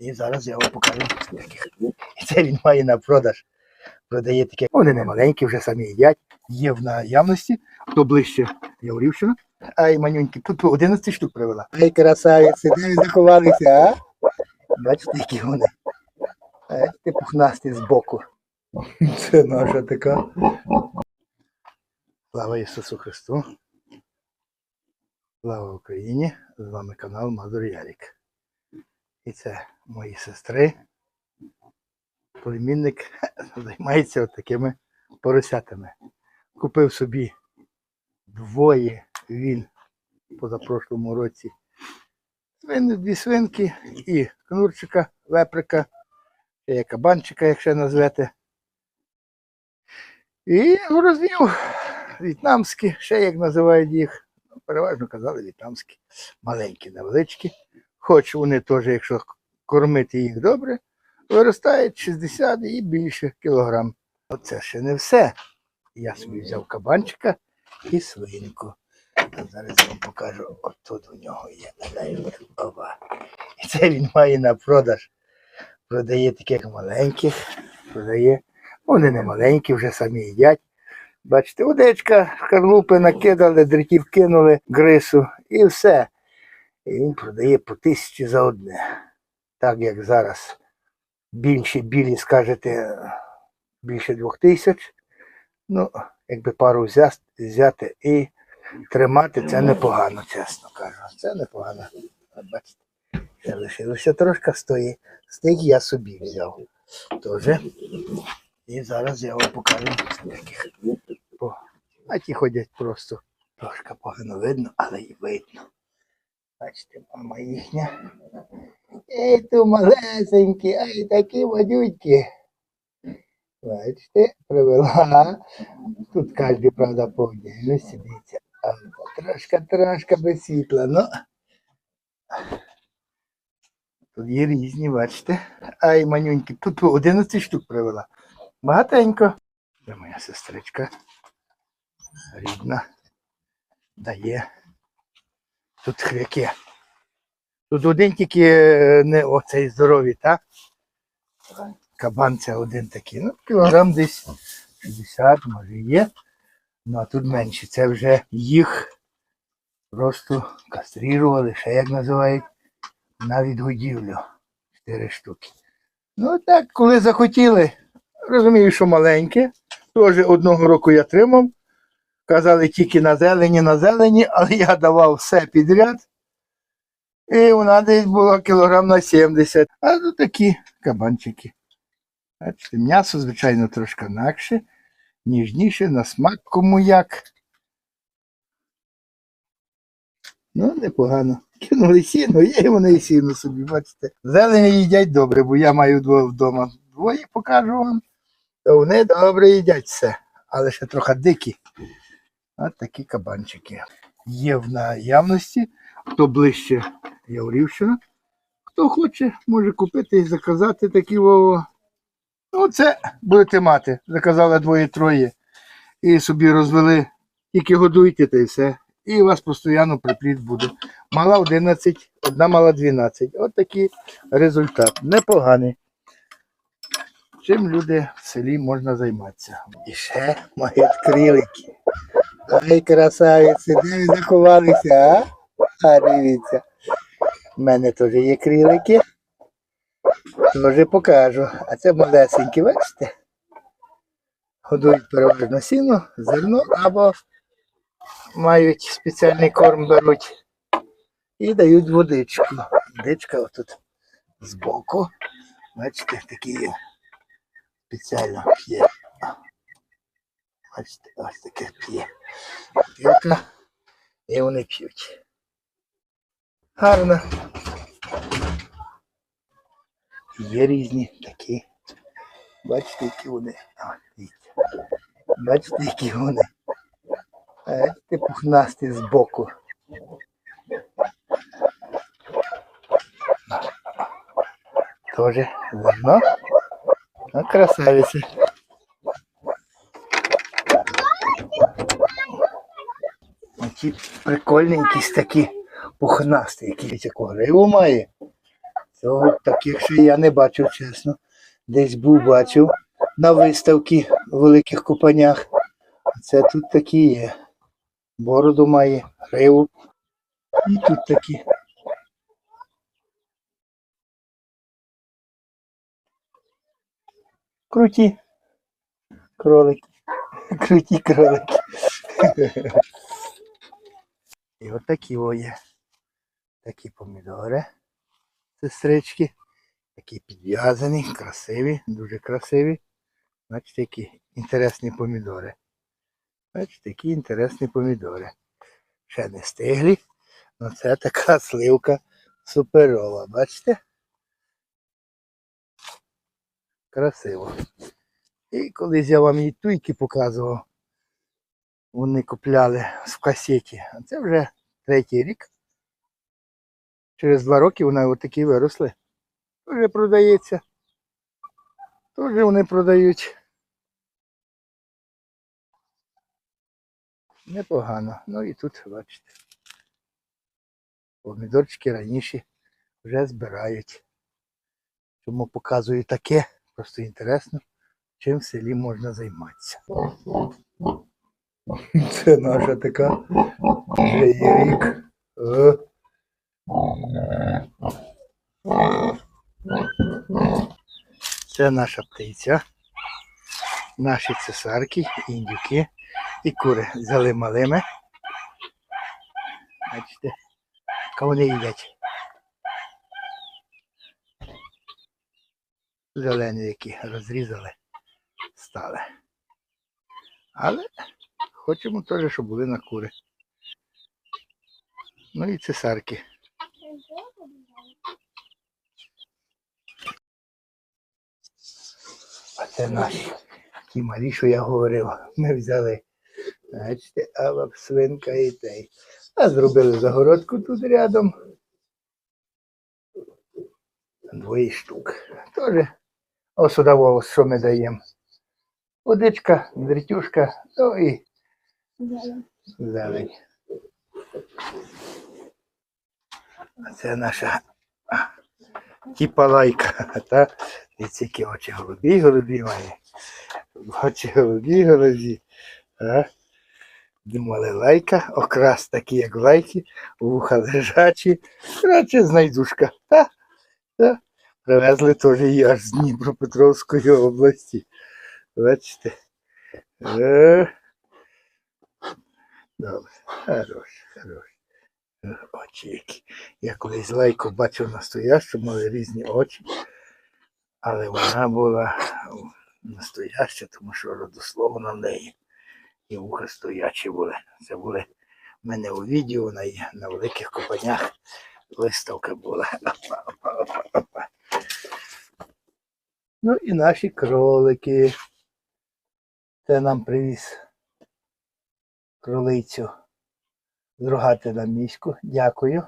І зараз я вам покажу. І це він має на продаж. Продає таке. Вони не маленькі, вже самі їдять. Є в наявності. Хто ближче Яворівщина. Ай, манюньки, тут 11 штук привела. Ай, красавиці, де заховалися, а? Бачите, які вони. Бачите, пухнасті збоку. Це наша така. Слава Ісусу Христу. Слава Україні! З вами канал Мазур Ярік. І це мої сестри. Племінник займається такими поросятами. Купив собі двоє він позапрошлому році. Свини, дві свинки і кнурчика, веприка, ще є кабанчика, якщо назвете. І розвів в'єтнамські, ще як називають їх. Ну, Переважно казали в'єтнамські, маленькі, невеличкі. Хоч вони теж, якщо кормити їх добре, виростають 60 і більше кілограм. Оце ще не все. Я собі взяв кабанчика і свинку. А зараз я вам покажу, отут у нього є. Опа. І це він має на продаж. Продає таких маленьких, продає. Вони не маленькі, вже самі їдять. Бачите, удечка, шкарлупи накидали, дрітів кинули, грису і все. І він продає по тисячі за одне. Так як зараз більші білі, скажете, більше двох тисяч. Ну, якби пару взяти, і тримати, це непогано, чесно кажу. Це непогано. Бачите, ще лишилося трошки стоїть. З тих я собі взяв. Тоже. І зараз я вам покажу таких. А ті ходять просто трошки погано видно, але й видно. Бачите, мама їхня. Ей, ту малесенькі, ай, такі водючки. Бачите, привела. Тут кожен, правда, по отдельності, дивіться. Трошка, трошка без світла, ну. Тут є різні, бачите. Ай, манюньки, тут 11 штук привела. Багатенько. Це моя сестричка. Рідна. Дає. Тут хряки. Тут один тільки е, не оцей здоровий, так? Кабан це один такий. Ну, кілограм десь 60, може є. Ну а тут менше. Це вже їх просто кастрирували, ще як називають, на відгодівлю. Чотири штуки. Ну так, коли захотіли, розумію, що маленьке. Теж одного року я тримав. Казали тільки на зелені, на зелені, але я давав все підряд. І вона десь була кілограм на 70. А тут такі кабанчики. Бачите, м'ясо, звичайно, трошки інакше, ніжніше, на смак кому як. Ну, непогано. Кинули сіно, є вони і сіно собі, бачите. Зелені їдять добре, бо я маю двоє вдома. Двоє покажу вам. То вони добре їдять все, але ще трохи дикі. От такі кабанчики. Є в наявності. Хто ближче Яворівщина. Хто хоче, може купити і заказати такі вово. Ну, це будете мати. Заказали двоє-троє. І собі розвели. Тільки годуйте та й все. І у вас постійно припліт буде. Мала 11, одна мала 12. От такий результат. Непоганий. Чим люди в селі можна займатися. І ще мають крилики. Ай, красавиці, де ви заховалися, а? А дивіться. У мене теж є крилики. Теж покажу. А це малесенькі, бачите? Годують переважно сіно, зерно або мають спеціальний корм беруть і дають водичку. Водичка отут збоку. Бачите, такі є. Спеціально п'є. Бачите, ось таке п'є. П'єка. І вони п'ють. Гарно. Є різні такі. Бачите, які вони. Бачите, які вони. Бачите, пухнасті збоку. Тоже зерно. А красавиці. Ті прикольненькі такі пухнасті, які таку гриву має. Цього таких ще я не бачив, чесно. Десь був бачив на виставці в великих купанях. А Це тут такі є. Бороду має, гриву. І тут такі. Круті. Кролики. Круті кролики. І от такі о є. Такі помідори. Сестрички. Такі підв'язані, красиві, дуже красиві. Бачите, які інтересні помідори. Бачите, які інтересні помідори. Ще не стиглі. Ну це така сливка суперова. Бачите? Красиво. І колись я вам і туйки показував. Вони купляли в касеті. Це вже третій рік. Через два роки вони отакі виросли. Вже продається. Теж вони продають. Непогано. Ну і тут, бачите. Помідорчики раніше вже збирають. Чому показую таке? Просто інтересно, чим в селі можна займатися. Це наша така вже є рік. Це наша птиця, наші цесарки, індюки і кури взяли малими. Бачите, яка вони їдять. Зелені, які розрізали, стали. Але хочемо теж, щоб були на кури. Ну і цесарки. А це наші. Ті малі, що я говорив, ми взяли. Бачите, а свинка і той. А зробили загородку тут рядом. Двоє штук. Сюди ось що ми даємо. Водичка, дрітюшка, ну і зелень. Це наша а, типа лайка. Та і ці очі голубі, голубі має. Очі голубі, голубі. Думали лайка, окрас такий, як лайки, вуха лежачі. Коротше, знайдушка. Та, та. Привезли теж її аж з Дніпропетровської області. Бачите. Е. Добре, хорош, хорош. Е, Очі які. Я колись лайку бачив настоящу, мали різні очі. Але вона була настояща, тому що родословна в неї. І вуха стоячі були. Це були в мене у відео на, на великих копанях. Виставка була. Опа, опа, опа, опа. Ну і наші кролики. Це нам привіз кролицю з рогати міську. Дякую.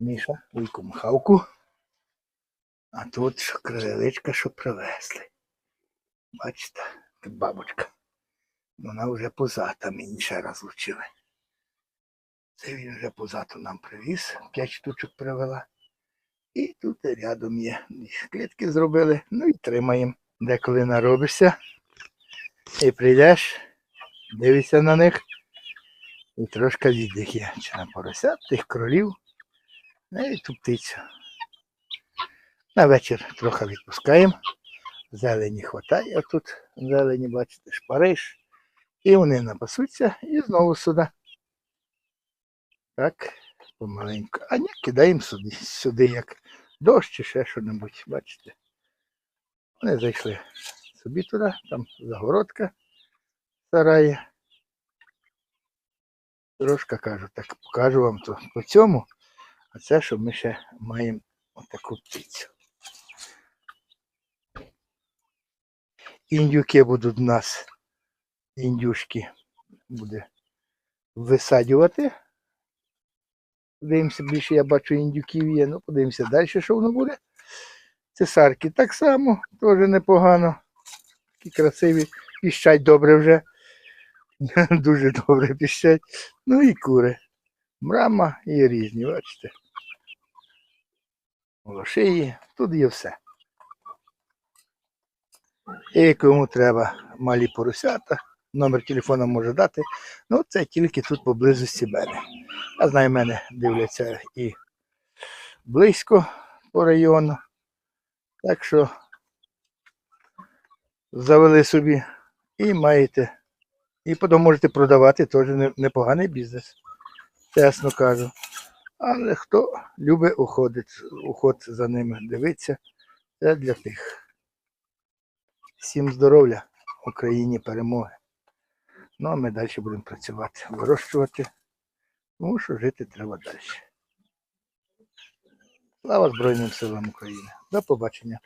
Міша, вуйку махавку. А тут що криличка, що привезли. Бачите, тут бабочка. Вона вже позата мені ще раз вчили. Це він вже позату нам привіз, п'ять штучок привела. І тут рядом є. Клітки зробили, ну і тримаємо. Деколи наробишся. І прийдеш, дивишся на них. І трошки віддих є. Чи на поросят, тих кролів. Ну і ту птицю. На вечір трохи відпускаємо. Зелені хватає тут. Зелені, бачите, шпариш. І вони напасуться і знову сюди. Так, помаленьку. А ні, кидаємо сюди, сюди як дощ чи ще що-небудь, бачите. Вони зайшли собі туди, там загородка сарає. Трошки кажу, так покажу вам то по цьому. А це, що ми ще маємо отаку птицю. Індюки будуть у нас, індюшки буде висаджувати. Подивимося, більше я бачу індюків є. Ну, подивимося далі, що воно буде. Цесарки так само, теж непогано. Такі красиві, піщать добре вже. Дуже добре піщать. Ну і кури. Брама і різні, бачите. шиї, тут є все. І кому треба малі поросята, номер телефона може дати. Ну, це тільки тут поблизості мене. Я знаю, мене дивляться і близько по району. Так що завели собі і маєте. І потім можете продавати теж непоганий бізнес. Чесно кажу. Але хто любить уходить, уход за ними дивиться, це для тих. Всім здоров'я, Україні перемоги. Ну а ми далі будемо працювати, вирощувати, тому що жити треба далі. Слава Збройним силам України. До побачення.